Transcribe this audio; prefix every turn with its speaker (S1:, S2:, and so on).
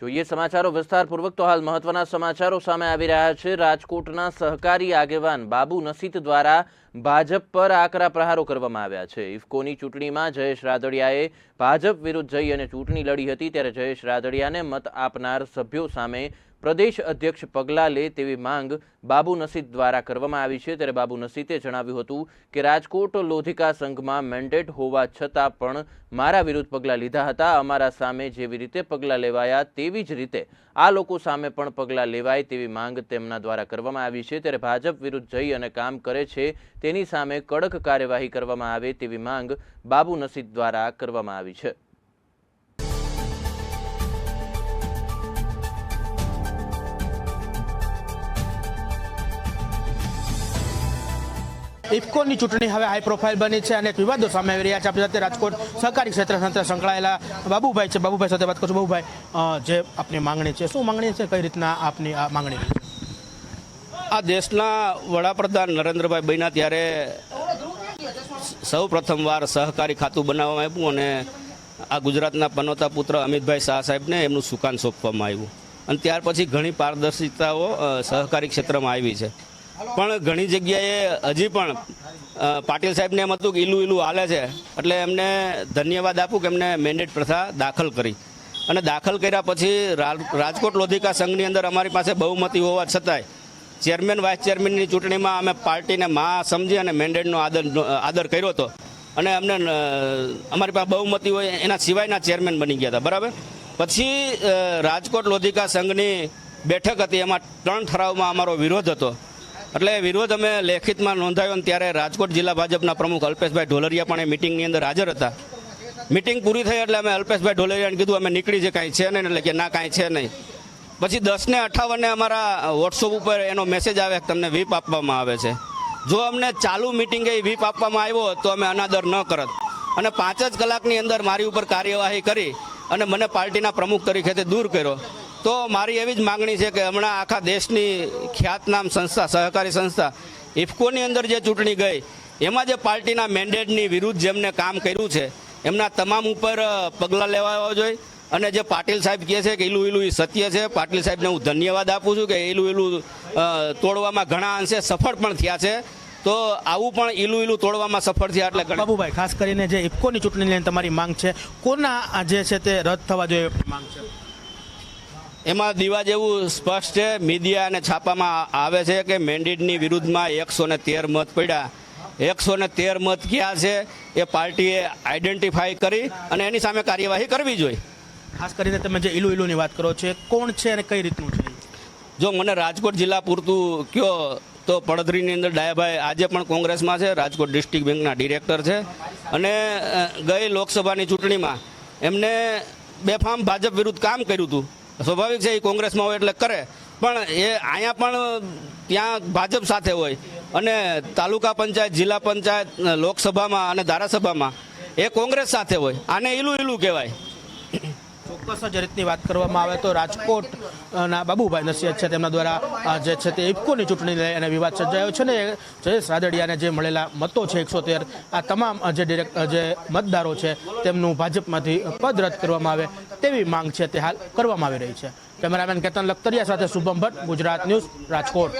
S1: જોઈએ સમાચારો વિસ્તારપૂર્વક તો હાલ મહત્વના સમાચારો સામે આવી રહ્યા છે. રાજકોટના સહકારી આગેવાન બાબુ નસીત દ્વારા ભાજપ પર આકરા પ્રહારો કરવામાં આવ્યા છે. ઇફકોની ચૂંટણીમાં જયેશ રાદડિયાએ ભાજપ વિરુદ્ધ જઈ અને ચૂંટણી લડી હતી, ત્યારે જયેશ રાદડિયાને મત આપનાર સભ્યો સામે પ્રદેશ અધ્યક્ષ પગલાં લે તેવી માંગ બાબુ નસીદ દ્વારા કરવામાં આવી છે. ત્યારે બાબુ નસીતે જણાવ્યું હતું કે રાજકોટ લોધિકા સંઘમાં મેન્ડેટ હોવા છતાં પણ મારા વિરુદ્ધ પગલાં લીધા હતા. અમારા સામે જેવી રીતે પગલાં લેવાયા તેવી જ રીતે આ લોકો સામે પણ પગલાં લેવાય તેવી માંગ તેમના દ્વારા કરવામાં આવી છે. ત્યારે ભાજપ વિરુદ્ધ જઈ અને કામ કરે છે તેની સામે કડક કાર્યવાહી કરવામાં આવે તેવી માંગ બાબુ નસીદ દ્વારા કરવામાં આવી છે.
S2: ઇફકોની ચૂંટણી હવે હાઈ પ્રોફાઇલ બની છે અને વિવાદો સામે આવી રહ્યા છે. આપણી સાથે રાજકોટ સહકારી ક્ષેત્ર સાથે સંકળાયેલા બાબુભાઈ છે. બાબુભાઈ સાથે વાત કરશું. બાબુભાઈ જે આપની માંગણી છે, શું માંગણી છે? કઈ રીતના આપની આ માંગણી?
S3: આ દેશના વડાપ્રધાન નરેન્દ્રભાઈ બન્યા ત્યારે સૌ પ્રથમવાર સહકારી ખાતું બનાવવામાં આવ્યું અને આ ગુજરાતના પનોતા પુત્ર અમિતભાઈ શાહ સાહેબને એમનું સુકાન સોંપવામાં આવ્યું. અને ત્યાર પછી ઘણી પારદર્શિતાઓ સહકારી ક્ષેત્રમાં આવી છે. પણ ઘણી જગ્યાએ હજી પણ પાટીલ સાહેબને એમ હતું કે ઈલું ઈલું હાલે છે, એટલે એમને ધન્યવાદ આપું કે એમને મેન્ડેટ પ્રથા દાખલ કરી. અને દાખલ કર્યા પછી રાજકોટ લોધિકા સંઘની અંદર અમારી પાસે બહુમતી હોવા છતાંય, ચેરમેન, વાઇસ ચેરમેનની ચૂંટણીમાં અમે પાર્ટીને મા સમજી અને મેન્ડેટનો આદર આદર કર્યો હતો. અને અમને અમારી પાસે બહુમતી હોય એના સિવાયના ચેરમેન બની ગયા હતા, બરાબર? પછી રાજકોટ લોધિકા સંઘની બેઠક હતી, એમાં ત્રણ ઠરાવમાં અમારો વિરોધ હતો. એટલે વિરોધ અમે લેખિતમાં નોંધાયો અને ત્યારે રાજકોટ જિલ્લા ભાજપના પ્રમુખ અલ્પેશભાઈ ઢોલરિયા પણ એ મિટિંગની અંદર હાજર હતા. મિટિંગ પૂરી થઈ એટલે અમે અલ્પેશભાઈ ઢોલરિયાને કીધું, અમે નીકળી છે કાંઈ છે નહીં. એટલે કે, ના, કાંઈ છે નહીં. પછી દસ ને અઠાવને અમારા વોટ્સઅપ ઉપર એનો મેસેજ આવે તમને વીપ આપવામાં આવે છે. જો અમને ચાલુ મિટિંગે વીપ આપવામાં આવ્યો તો અમે અનાદર ન કરત. અને પાંચ જ કલાકની અંદર મારી ઉપર કાર્યવાહી કરી અને મને પાર્ટીના પ્રમુખ તરીકે દૂર કર્યો. તો મારી એવી જ માગણી છે કે હમણાં આખા દેશની ખ્યાતનામ સંસ્થા, સહકારી સંસ્થા, ઇફકોની અંદર જે ચૂંટણી ગઈ, એમાં જે પાર્ટીના મેન્ડેટની વિરુદ્ધ જેમને કામ કર્યું છે, એમના તમામ ઉપર પગલાં લેવા જોઈએ. અને જે પાટીલ સાહેબ કહે છે કે એલું એલું એ સત્ય છે, પાટીલ સાહેબને હું ધન્યવાદ આપું છું કે એલું એલું તોડવામાં ઘણા અંશે સફળ પણ થયા છે. તો આવું પણ ઈલું ઈલું તોડવામાં સફળ થયા એટલે
S2: બાબુભાઈ, ખાસ કરીને જે ઇફકોની લઈને તમારી માંગ છે, કોના જે છે તે રદ થવા જોઈએ માંગ છે?
S3: એમાં દીવા જેવું સ્પષ્ટ છે. મીડિયા અને છાપામાં આવે છે કે મેન્ડેટની વિરુદ્ધમાં એકસો ને તેર મત પડ્યા. એકસો ને તેર મત ક્યાં છે એ પાર્ટીએ આઈડેન્ટિફાઈ કરી અને એની સામે કાર્યવાહી કરવી જોઈએ.
S2: ખાસ કરીને તમે જે ઇલુ ઈલુની વાત કરો છો કોણ છે અને કઈ રીતનું છે?
S3: જો મને રાજકોટ જિલ્લા પૂરતું કયો તો પડધરીની અંદર ડાયાભાઈ આજે પણ કોંગ્રેસમાં છે રાજકોટ ડિસ્ટ્રિક્ટ બેંકના ડિરેક્ટર છે. અને ગઈ લોકસભાની ચૂંટણીમાં એમને બેફામ ભાજપ વિરુદ્ધ કામ કર્યું હતું. સ્વાભાવિક છે એ કોંગ્રેસમાં હોય એટલે કરે. પણ એ અહીંયા પણ ત્યાં ભાજપ સાથે હોય. અને તાલુકા પંચાયત, જિલ્લા પંચાયત, લોકસભામાં અને ધારાસભામાં એ કોંગ્રેસ સાથે હોય. આને ઈલું ઈલું કહેવાય.
S2: ચોક્કસ જ રીતની વાત કરવામાં આવે તો રાજકોટના બાબુભાઈ નસીહત છે તેમના દ્વારા જે છે તે ઇફકોની ચૂંટણી લઈ અને વિવાદ સર્જાયો છે ને જયેશ રાદડિયાને જે મળેલા મતો છે એકસો તેર, આ તમામ જે ડિરેક્ટ જે મતદારો છે તેમનું ભાજપમાંથી પદ રદ કરવામાં આવે. તેવી માંગ છે તે હાલ કરવામાં આવી રહી છે. કેમેરામેન કેતન લખતરિયા સાથે શુભમ ભટ્ટ, ગુજરાત ન્યૂઝ, રાજકોટ.